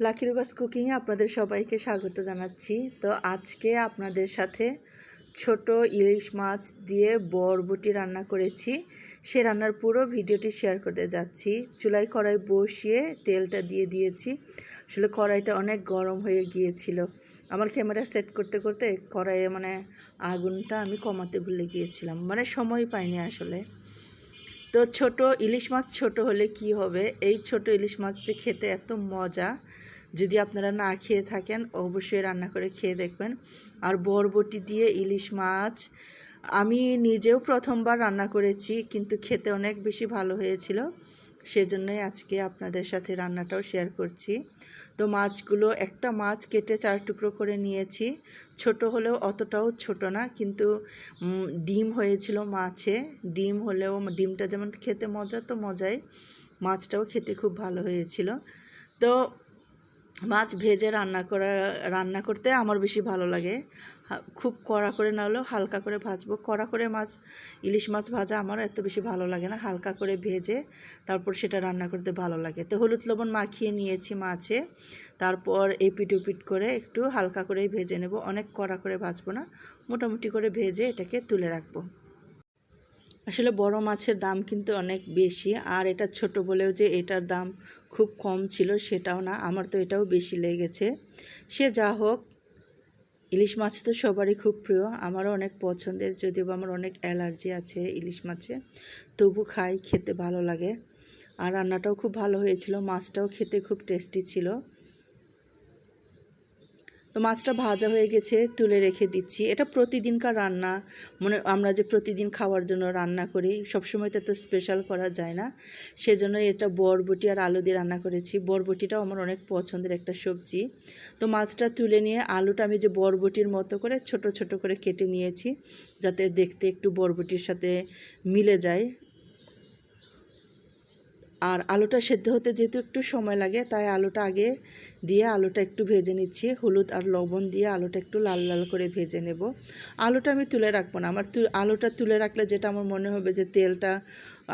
Lucky রুকাস কুকিংয়ে আপনাদের সবাইকে স্বাগত জানাচ্ছি। তো আজকে আপনাদের সাথে ছোট ইলিশ মাছ দিয়ে বরবটি রান্না করেছি। সে রান্নার পুরো ভিডিওটি শেয়ার করতে যাচ্ছি। চুলায় কড়াই বসিয়ে তেলটা দিয়ে দিয়েছি। আসলে কড়াইটা অনেক গরম হয়ে গিয়েছিল। আমার ক্যামেরা সেট করতে করতে কড়াইয়ে মানে আগুনটা আমি কমাতে ভুলে গিয়েছিলাম। মানে সময় পাইনি আসলে। তো ছোট ইলিশ মাছ ছোট হলে কি হবে? এই ছোট ইলিশ মাছটি খেতে এত মজা। যদি আপনারা না খেয়ে থাকেন, অবশ্যই রান্না করে খেয়ে দেখবেন। আর বরবটি দিয়ে ইলিশ মাছ, আমি নিজেও প্রথমবার রান্না করেছি, কিন্তু খেতে অনেক বেশি ভালো হয়েছিল। সেজন্যই আজকে আপনাদের সাথে রান্নাটাও শেয়ার করছি। তো মাছগুলো, একটা মাছ কেটে চার টুকরো করে নিয়েছি। ছোট হলেও অতটাও ছোট না, কিন্তু ডিম হয়েছিল মাছে। ডিম হলেও ডিমটা যেমন খেতে মজা, তো মজাই। মাছটাও খেতে খুব ভালো হয়েছিল। তো মাছ ভেজে রান্না করা, রান্না করতে আমার বেশি ভালো লাগে। খুব কড়া করে না হলেও হালকা করে ভাজবো। কড়া করে মাছ, ইলিশ মাছ ভাজা আমার এত বেশি ভালো লাগে না। হালকা করে ভেজে তারপর সেটা রান্না করতে ভালো লাগে। তো হলুদ লবণ মাখিয়ে নিয়েছি মাছে। তারপর এপিট উপিট করে একটু হালকা করেই ভেজে নেব। অনেক কড়া করে ভাজবো না। মোটামুটি করে ভেজে এটাকে তুলে রাখব। আসলে বড় মাছের দাম কিন্তু অনেক বেশি। আর এটা ছোট বলেও যে এটার দাম খুব কম ছিল সেটাও না, আমার তো এটাও বেশি লেগেছে। সে যা হোক, ইলিশ মাছ তো সবারই খুব প্রিয়, আমারও অনেক পছন্দের, যদিও আমার অনেক অ্যালার্জি আছে ইলিশ মাছে, তবু খাই, খেতে ভালো লাগে। আর রান্নাটাও খুব ভালো হয়েছিল, মাছটাও খেতে খুব টেস্টি ছিল। তো মাছটা ভাজা হয়ে গেছে, তুলে রেখে দিচ্ছি। এটা প্রতিদিনকার রান্না। মনে, আমরা যে প্রতিদিন খাওয়ার জন্য রান্না করি, সবসময় তো এত স্পেশাল করা যায় না। সেজন্য এটা বরবটি আর আলু দিয়ে রান্না করেছি। বরবটিটাও আমার অনেক পছন্দের একটা সবজি। তো মাছটা তুলে নিয়ে আলুটা আমি যে বরবটির মতো করে ছোট ছোট করে কেটে নিয়েছি, যাতে দেখতে একটু বরবটির সাথে মিলে যায়। আর আলুটা সেদ্ধ হতে যেহেতু একটু সময় লাগে, তাই আলুটা আগে দিয়ে আলুটা একটু ভেজে নিচ্ছি। হলুদ আর লবণ দিয়ে আলুটা একটু লাল লাল করে ভেজে নেব। আলুটা আমি তুলে রাখব না। আমার আলুটা তুলে রাখলে যেটা আমার মনে হবে যে তেলটা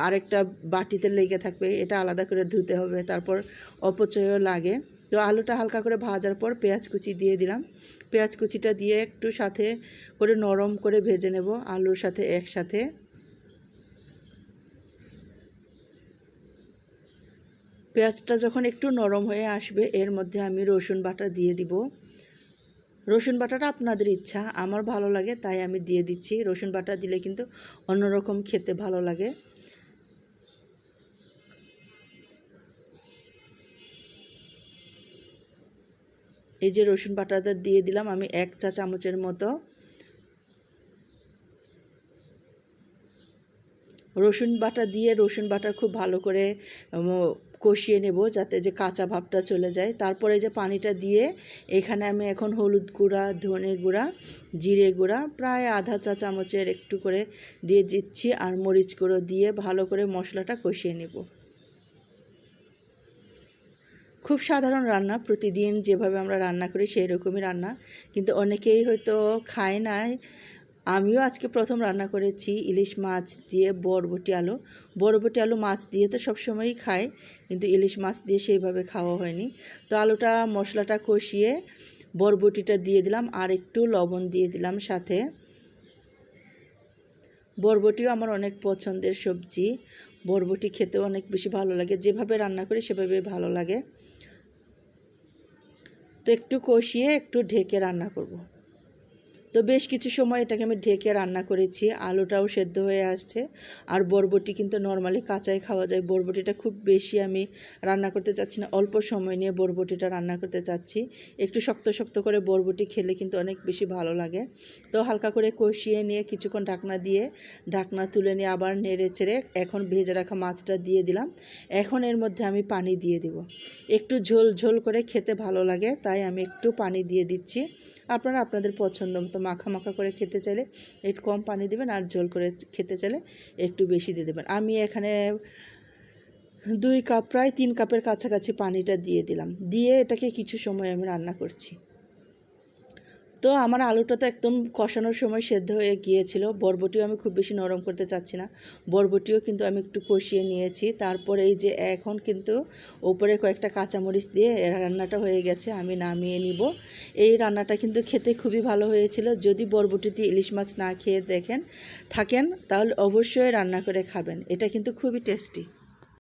আরেকটা বাটিতে লেগে থাকবে, এটা আলাদা করে ধুতে হবে, তারপর অপচয়ও লাগে। তো আলুটা হালকা করে ভাজার পর পেঁয়াজ কুচি দিয়ে দিলাম। পেঁয়াজ কুচিটা দিয়ে একটু সাথে করে নরম করে ভেজে নেব আলুর সাথে একসাথে। পেঁয়াজটা যখন একটু নরম হয়ে আসবে, এর মধ্যে আমি রসুন বাটা দিয়ে দিব। রসুন বাটাটা আপনাদের ইচ্ছা, আমার ভালো লাগে, তাই আমি দিয়ে দিচ্ছি। রসুন বাটা দিলে কিন্তু অন্যরকম খেতে ভালো লাগে। এই যে রসুন বাটাটা দিয়ে দিলাম, আমি এক চা চামচের মতো। রসুন বাটা দিয়ে, রসুন বাটা খুব ভালো করে কষিয়ে নেব যাতে যে কাঁচা ভাবটা চলে যায়। তারপরে যে পানিটা দিয়ে এখানে আমি এখন হলুদ গুঁড়া, ধনে গুঁড়া, জিরে গুঁড়া, প্রায় আধা চা চামচের একটু করে দিয়ে দিচ্ছি আর মরিচ গুঁড়ো দিয়ে ভালো করে মশলাটা কষিয়ে নেব। খুব সাধারণ রান্না, প্রতিদিন যেভাবে আমরা রান্না করি সেই রকমই রান্না। কিন্তু অনেকেই হয়তো খায় না আমিও আজকে প্রথম রান্না করেছি ইলিশ মাছ দিয়ে বরবটি আলু। বরবটি আলু মাছ দিয়ে তো সবসময়ই খাই কিন্তু ইলিশ মাছ দিয়ে সেইভাবে খাওয়া হয়নি। তো আলুটা, মশলাটা কষিয়ে বরবটিটা দিয়ে দিলাম আর একটু লবণ দিয়ে দিলাম সাথে। বরবটিও আমার অনেক পছন্দের সবজি। বরবটি খেতেও অনেক বেশি ভালো লাগে। যেভাবে রান্না করি সেভাবে ভালো লাগে। তো একটু কষিয়ে একটু ঢেকে রান্না করব। তো বেশ কিছু সময় এটাকে আমি ঢেকে রান্না করেছি। আলুটাও সেদ্ধ হয়ে আসছে। আর বরবটি কিন্তু নর্মালি কাঁচাই খাওয়া যায়। বরবটিটা খুব বেশি আমি রান্না করতে চাচ্ছি না। অল্প সময় নিয়ে বরবটিটা রান্না করতে চাচ্ছি। একটু শক্ত শক্ত করে বরবটি খেলে কিন্তু অনেক বেশি ভালো লাগে। তো হালকা করে কষিয়ে নিয়ে কিছুক্ষণ ঢাকনা দিয়ে ঢাকনা তুলে নিয়ে আবার নেড়ে চেড়ে এখন ভেজে রাখা মাছটা দিয়ে দিলাম। এখন এর মধ্যে আমি পানি দিয়ে দিব। একটু ঝোল ঝোল করে খেতে ভালো লাগে, তাই আমি একটু পানি দিয়ে দিচ্ছি। আপনারা আপনাদের পছন্দ মতো মাখা মাখা করে খেতে চাইলে একটু কম পানি দেবেন আর ঝোল করে খেতে চাইলে একটু বেশি দিয়ে দেবেন। আমি এখানে দুই কাপ, প্রায় তিন কাপের কাছাকাছি পানিটা দিয়ে দিলাম। দিয়ে এটাকে কিছু সময় আমি রান্না করছি। তো আমার আলুটা তো একদম কষানোর সময় সেদ্ধ হয়ে গিয়েছিল। বরবটিও আমি খুব বেশি নরম করতে চাচ্ছি না। বরবটিও কিন্তু আমি একটু কষিয়ে নিয়েছি। তারপরে এই যে এখন কিন্তু ওপরে কয়েকটা কাঁচামরিচ দিয়ে রান্নাটা হয়ে গেছে, আমি নামিয়ে নিব। এই রান্নাটা কিন্তু খেতে খুবই ভালো হয়েছিল। যদি বরবটিতে ইলিশ মাছ না খেয়ে দেখেন, থাকেন, তাহলে অবশ্যই রান্না করে খাবেন। এটা কিন্তু খুবই টেস্টি।